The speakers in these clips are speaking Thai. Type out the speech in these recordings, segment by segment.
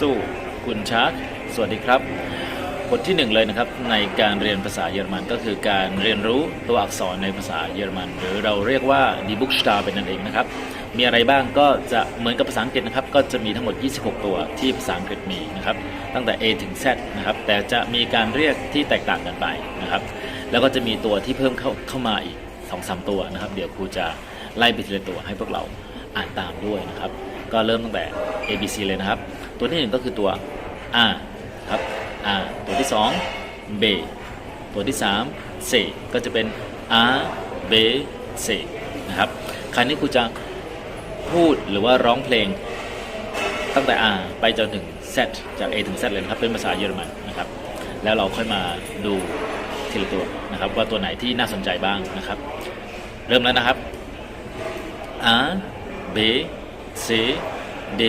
สู้คุณชาร์กสวัสดีครับบทที่หนึ่งเลยนะครับในการเรียนภาษาเยอรมันก็คือการเรียนรู้ตัวอักษรในภาษาเยอรมัน หรือเราเรียกว่า die Buchstaben เป็นนั่นเองนะครับ มีอะไรบ้างก็จะเหมือนกับภาษาอังกฤษนะครับ ก็จะมีทั้งหมด 26 ตัวที่ภาษาอังกฤษมีนะครับ ตั้งแต่ A ถึง Z นะครับ แต่จะมีการเรียกที่แตกต่างกันไปนะครับ แล้วก็จะมีตัวที่เพิ่มเข้าเข้ามาอีก2อสตัวนะครับ เดี๋ยวครูจะไล่ไปทีละตัวให้พวกเราอ่านตามด้วยนะครับ ก็เริ่มตั้งแต่ A B C เลยนะครับ ตัวที่หนึ่งก็คือตัว R ครับ R ตัวที่สอง B ตัวที่สาม C ก็จะเป็น R B C นะครับคราวนี้ครูจะพูดหรือว่าร้องเพลงตั้งแต่ R ไปจนถึง Z จาก A ถึง Z เลยนะครับ เป็นภาษาเยอรมันนะครับ แล้วเราค่อยมาดูทีละตัวนะครับว่าตัวไหนที่น่าสนใจบ้างนะครับ เริ่มแล้วนะครับ A B C D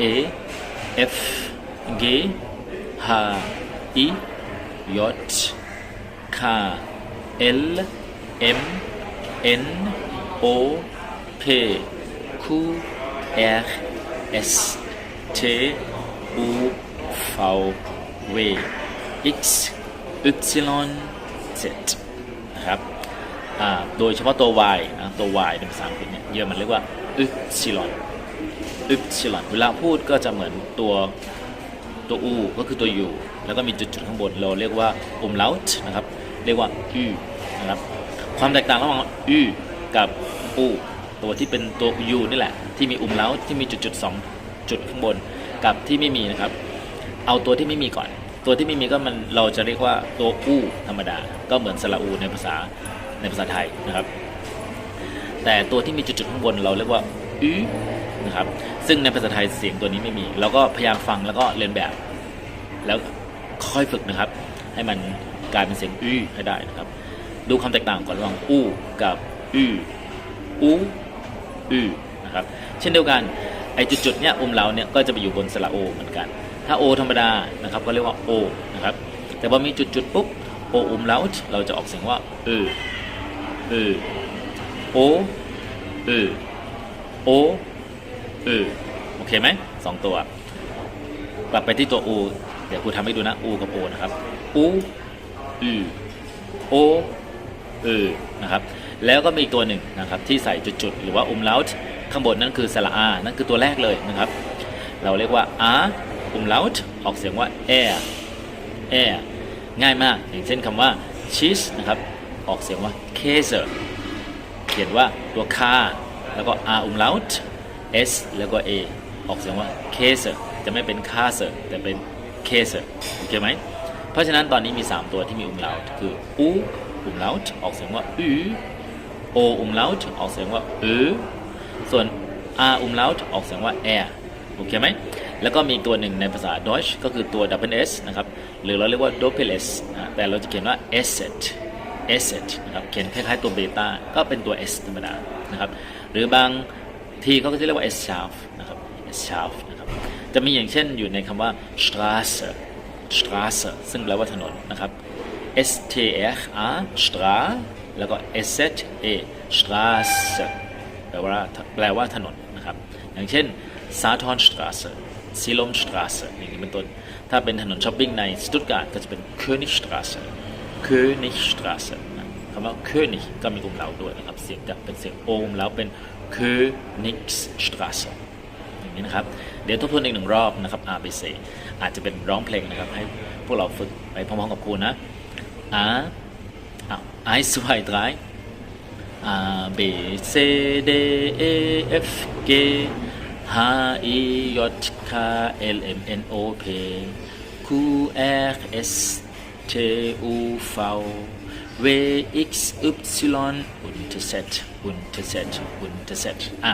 E F G H I J K L M N O P Q R S T U V W X Y Z นะครับโดยเฉพาะตัว y นะตัว y ในภาษาอังกฤษเนี่ยเยอรมันเรียกว่า y y เวลาพูดก็จะเหมือนตัวตัว u ก็คือตัว u แล้วก็มีจุดๆข้างบนเราเรียกว่า umlaut นะครับ เรียกว่า u นะครับความแตกต่างระหว่าง u กับ u ตัวที่เป็นตัว u นี่แหละ ที่มี umlaut ที่มีจุดๆสองจุดข้างบน กับที่ไม่มีนะครับ เอาตัวที่ไม่มีก่อน ตัวที่ไม่มีก็มันเราจะเรียกว่าตัวอูธรรมดา ก็เหมือนสระอูในภาษาในภาษาไทยนะครับ แต่ตัวที่มีจุดๆข้างบนเราเรียกว่า อืนะครับ ซึ่งในภาษาไทยเสียงตัวนี้ไม่มี เราก็พยายามฟังแล้วก็เรียนแบบ แล้วค่อยฝึกนะครับ ให้มันกลายเป็นเสียงอืให้ได้นะครับ ดูความแตกต่างก่อนระหว่างอูกับอือูอืนะครับ เช่นเดียวกันไอ้จุดๆเนี่ยอุมเราเนี่ยก็จะไปอยู่บนสระโอเหมือนกัน ถ้าโอธรรมดานะครับก็เรียกว่าโอนะครับ แต่พอมีจุดๆปุ๊บโออุมเราเราจะออกเสียงว่าเออเออโอเออ โอเออโอเคไหมสองตัว กลับไปที่ตัวอู เดี๋ยวครูทำให้ดูนะอูกับโอนะครับอูอือโอเออนะครับแล้วก็มีอีกตัวหนึ่งนะครับที่ใส่จุดๆ หรือว่าอุมเลาท์ข้างบนนั่นคือสระอานั่นคือตัวแรกเลยนะครับ เราเรียกว่า r อุมเลาท์ออกเสียงว่า air air ง่ายมาก อย่างเช่นคำว่า cheese นะครับออกเสียงว่า käse เขียนว่าตัว k แล้วก็ r อุมเลาท์ s แล้วก็ a ออกเสียงว่า käse จะไม่เป็น kase แต่เป็น käse โอเคไหมเพราะฉะนั้นตอนนี้มี 3 ตัวที่มีอุมเลาท์คือ u อุมเลาท์ออกเสียงว่า ü o อุมเลาท์ออกเสียงว่า ö ส่วน r อุมเลาท์ออกเสียงว่า air โอเคไหมแล้วก็มีตัวหนึ่งในภาษา Deutsch ก็คือตัว double s นะครับ หรือเราเรียกว่า doppel s นะแต่เราจะเขียนว่า asset asset นะครับ เขียนคล้ายๆตัวเบต้าก็เป็นตัว s ธรรมดา นะครับหรือบางทีเขาก็จะเรียกว่า s sharp นะครับ s sharp นะครับจะมีอย่างเช่นอยู่ในคำว่า Straße Straße ซึ่งแปลว่าถนนนะครับ S T R A Stra แล้วก็ S Z A Straße แปลว่าแปลว่าถนนนะครับอย่างเช่น s a t o n Straße s i l o m Straße อย่างนี้เป็นต้น ถ้าเป็นถนนช้อปปิ้งในสตุตการ์ดก็จะเป็น Königstraße Königstraße คำว่า König ก็มีอุมเลาด้วยนะครับ เสียงจะเป็นเสียงโอมแล้วเป็น Königsstraße อย่างนี้นะครับ เดี๋ยวทบทวนอีกหนึ่งรอบนะครับ A B C อาจจะเป็นร้องเพลงนะครับ ให้พวกเราฝึกไปพร้อมๆกับครูนะ A อ้าว1 2 3 A B C D E F G H I J K L M N O P Q R S T U V W X Y und Z und Z und Z อะ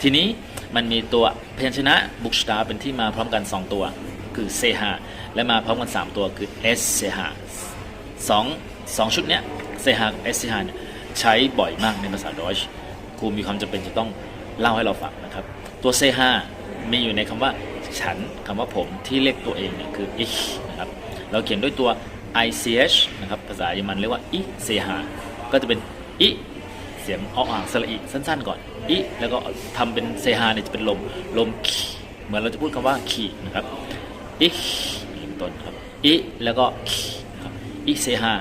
ทีนี้มันมีตัวพยัญชนะบุกสตาเป็นที่มาพร้อมกัน 2 ตัว คือเซฮาและมาพร้อมกัน 3 ตัวคือเอสเซฮาสองสองชุดเนี้ยเซฮากับเอสเซฮาเนี่ยใช้บ่อยมากในภาษาดอยช์ครูมีความจำเป็นจะต้องเล่าให้เราฟังนะครับ ตัวเซฮามีอยู่ในคำว่าฉันคำว่าผมที่เรียกตัวเองเนี่ยคือ ich นะครับ เราเขียนด้วยตัว ich นะครับภาษาเยอรมันเรียกว่า i เซฮาก็จะเป็น i เสียงออกอ่างสระอีสั้นๆ ก่อนอิแล้วก็ทำเป็นเซฮาเนี่ยจะเป็นลมลมคีเหมือนเราจะพูดคำว่าขีนะครับอย่างนี้เป็นต้นครับ i แล้วก็ k นะครับ ich sehe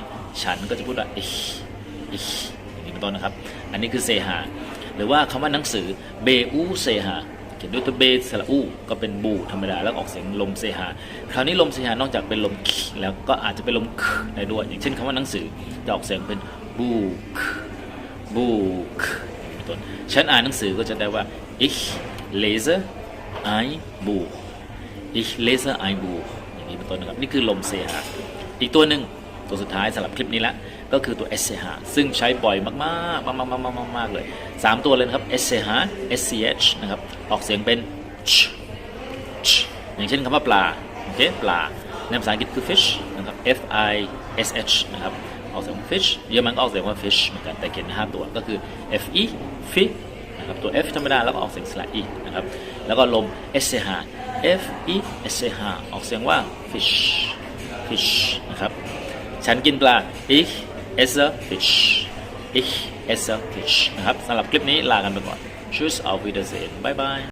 ฉันก็จะพูดว่า ich ich อย่างนี้เป็นต้นนะครับ อันนี้คือ sehe หรือว่าคำว่าหนังสือ b u sehe เขียนด้วยตัวเบสระอูก็เป็นบูธรรมดาแล้วออกเสียงลมเซฮาคราวนี้ลมเซฮานอกจากเป็นลมคแล้วก็อาจจะเป็นลมคได้ด้วย อย่างเช่นคำว่าหนังสือจะออกเสียงเป็นบูคบูคเป็นต้นฉันอ่านหนังสือก็จะได้ว่า ich lese ein Buch ich lese ein Buch อย่างนี้เป็นต้นนะครับนี่คือลมเซฮาอีกตัวหนึ่งตัวสุดท้ายสำหรับคลิปนี้ละ ก็คือตัว s c h ซึ่งใช้บ่อยมากๆมากๆมากๆมากๆเลย 3 ตัวเลยนะครับ s c h sch นะครับ ออกเสียงเป็นอย่างเช่นคำว่าปลา โอเค ปลา ในภาษาอังกฤษคือ fish นะครับ f i s h นะครับ ออกเสียง fish เยอรมันก็ออกเสียงว่า fish เหมือนกัน แต่เขียน 5 ตัว ก็คือ f e fi นะครับ ตัว f ธรรมดา แล้วก็ออกเสียงสระ e นะครับ แล้วก็ลม s c h f e s c h ออกเสียงว่า fish fish นะครับ ฉันกินปลา ich esse Fisch. Ich esse Fisch. Habt einen Clip-Nee-Lagern begonnen. Tschüss, auf Wiedersehen. Bye, bye.